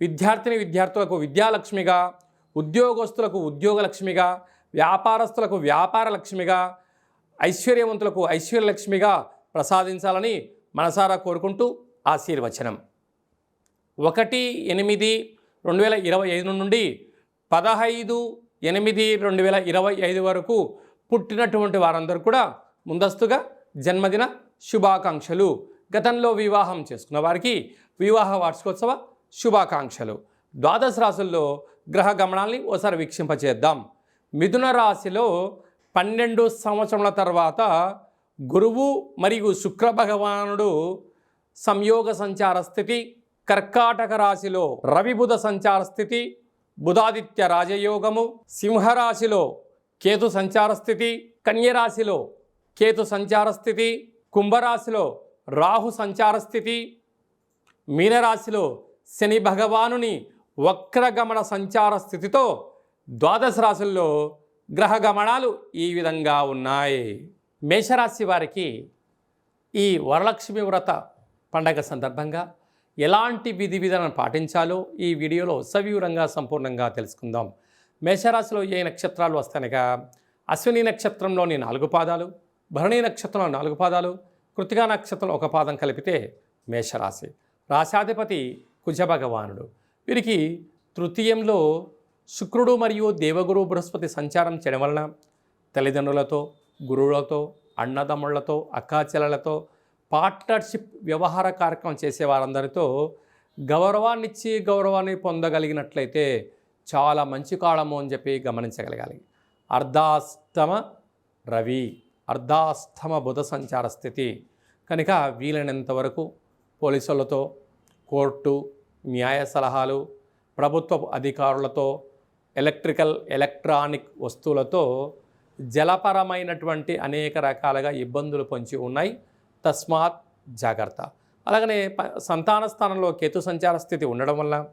విద్యార్థిని విద్యార్థులకు విద్యాలక్ష్మిగా ఉద్యోగస్తులకు ఉద్యోగలక్ష్మిగా వ్యాపారస్తులకు వ్యాపార లక్ష్మిగా ఐశ్వర్యవంతులకు ఐశ్వర్యలక్ష్మిగా ప్రసాదించాలని మనసారా కోరుకుంటూ ఆశీర్వచనం. ఒకటి ఎనిమిది రెండు వేల ఇరవై ఐదు నుండి పదహైదు ఎనిమిది రెండు వేల ఇరవై ఐదు వరకు పుట్టినటువంటి వారందరూ కూడా ముందస్తుగా జన్మదిన శుభాకాంక్షలు. గతంలో వివాహం చేసుకున్న వారికి వివాహ వార్షికోత్సవ శుభాకాంక్షలు. ద్వాదశ రాశుల్లో గ్రహ గమనాల్ని ఓసారి వీక్షింపచేద్దాం. మిథున రాశిలో పన్నెండు సంవత్సరముల తర్వాత గురువు మరియు శుక్ర భగవానుడు సంయోగ సంచార స్థితి కర్కాటక రాశిలో రవిబుధ సంచార స్థితి బుధాదిత్య రాజయోగము సింహరాశిలో కేతు సంచార స్థితి కన్యరాశిలో కేతు సంచార స్థితి కుంభరాశిలో రాహు సంచార స్థితి మీనరాశిలో శని భగవానుని వక్రగమన సంచార స్థితితో ద్వాదశ రాశుల్లో గ్రహ గమనాలు ఈ విధంగా ఉన్నాయి. మేషరాశి వారికి ఈ వరలక్ష్మి వ్రత పండగ సందర్భంగా ఎలాంటి విధి విధానం పాటించాలో ఈ వీడియోలో సవివరంగా సంపూర్ణంగా తెలుసుకుందాం. మేషరాశిలో ఏ నక్షత్రాలు వస్తానగా అశ్విని నక్షత్రంలోని నాలుగు పాదాలు భరణి నక్షత్రంలో నాలుగు పాదాలు కృతికా నక్షత్రం ఒక పాదం కలిపితే మేషరాశి. రాశాధిపతి కుజభగవానుడు. వీరికి తృతీయంలో శుక్రుడు మరియు దేవగురు బృహస్పతి సంచారం చేయడం వలన తల్లిదండ్రులతో గురువులతో అన్నదమ్ముళ్ళతో అక్కాచెల్లెలతో పార్ట్నర్షిప్ వ్యవహార కార్యక్రమం చేసే వారందరితో గౌరవాన్నిచ్చి గౌరవాన్ని పొందగలిగినట్లయితే చాలా మంచి కాలము అని చెప్పి గమనించగలగాలి. అర్ధాస్తమ రవి అర్ధాస్తమ బుధ సంచార స్థితి. కనుక వీలైనంత వరకు పోలీసులతో కోర్టు న్యాయ సలహాలు ప్రభుత్వ అధికారులతో ఎలక్ట్రికల్ ఎలక్ట్రానిక్ వస్తువులతో జలపరమైనటువంటి అనేక రకాలుగా ఇబ్బందులు పొంచి ఉన్నాయి. తస్మాత్ జాగ్రత్త. అలాగనే ప- సంతాన స్థానంలో కేతు సంచార స్థితి ఉండడం వల్ల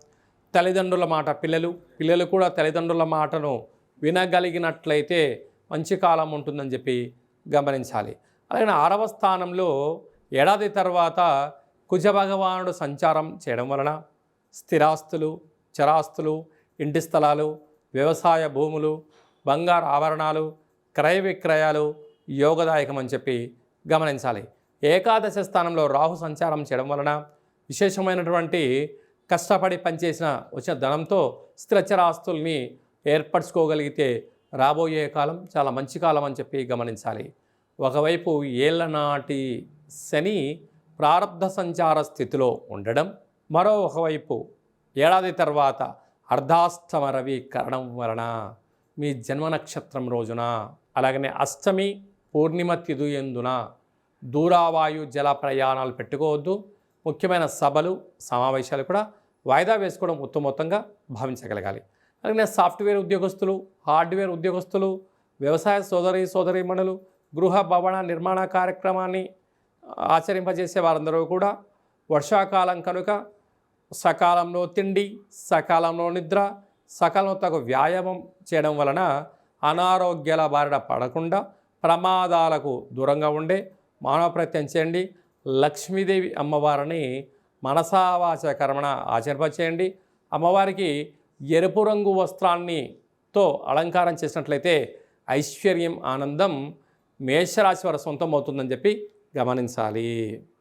తల్లిదండ్రుల మాట పిల్లలు పిల్లలు కూడా తల్లిదండ్రుల మాటను వినగలిగినట్లయితే మంచి కాలం ఉంటుందని చెప్పి గమనించాలి. అలాగే ఆరవ స్థానంలో ఏడాది తర్వాత కుజభగవానుడు సంచారం చేయడం వలన స్థిరాస్తులు చరాస్తులు ఇంటి స్థలాలు వ్యవసాయ భూములు బంగారు ఆభరణాలు క్రయ విక్రయాలు యోగదాయకం అని చెప్పి గమనించాలి. ఏకాదశ స్థానంలో రాహు సంచారం చేయడం వలన విశేషమైనటువంటి కష్టపడి పనిచేసిన వచ్చిన ధనంతో స్థిరచరాస్తుల్ని ఏర్పరచుకోగలిగితే రాబోయే కాలం చాలా మంచి కాలం అని చెప్పి గమనించాలి. ఒకవైపు ఏళ్ళ నాటి శని ప్రారంధ సంచార స్థితిలో ఉండడం మరో ఒకవైపు ఏడాది తర్వాత అర్ధాష్టమ రవి కరణం వలన మీ జన్మ నక్షత్రం రోజున అలాగనే అష్టమి పూర్ణిమ తిదు ఎందున దూరావాయు జల ప్రయాణాలు పెట్టుకోవద్దు. ముఖ్యమైన సభలు సమావేశాలు కూడా వాయిదా వేసుకోవడం ఉత్తమోత్తంగా భావించగలగాలి. అలాగే సాఫ్ట్వేర్ ఉద్యోగస్తులు హార్డ్వేర్ ఉద్యోగస్తులు వ్యవసాయ సోదరి సోదరీమణులు గృహ భవన నిర్మాణ కార్యక్రమాన్ని ఆచరింపజేసే వారందరూ కూడా వర్షాకాలం కనుక సకాలంలో తిండి సకాలంలో నిద్ర సకాలంలో తగు వ్యాయామం చేయడం వలన అనారోగ్యాల బారిన పడకుండా ప్రమాదాలకు దూరంగా ఉండే మానవ ప్రయత్నం చేయండి. లక్ష్మీదేవి అమ్మవారిని మనసావాచ కర్మణ ఆచరింపచేయండి. అమ్మవారికి ఎరుపు రంగు వస్త్రాన్నితో అలంకారం చేసినట్లయితే ఐశ్వర్యం ఆనందం మేషరాశి వారి సొంతం అవుతుందని చెప్పి గమనించాలి.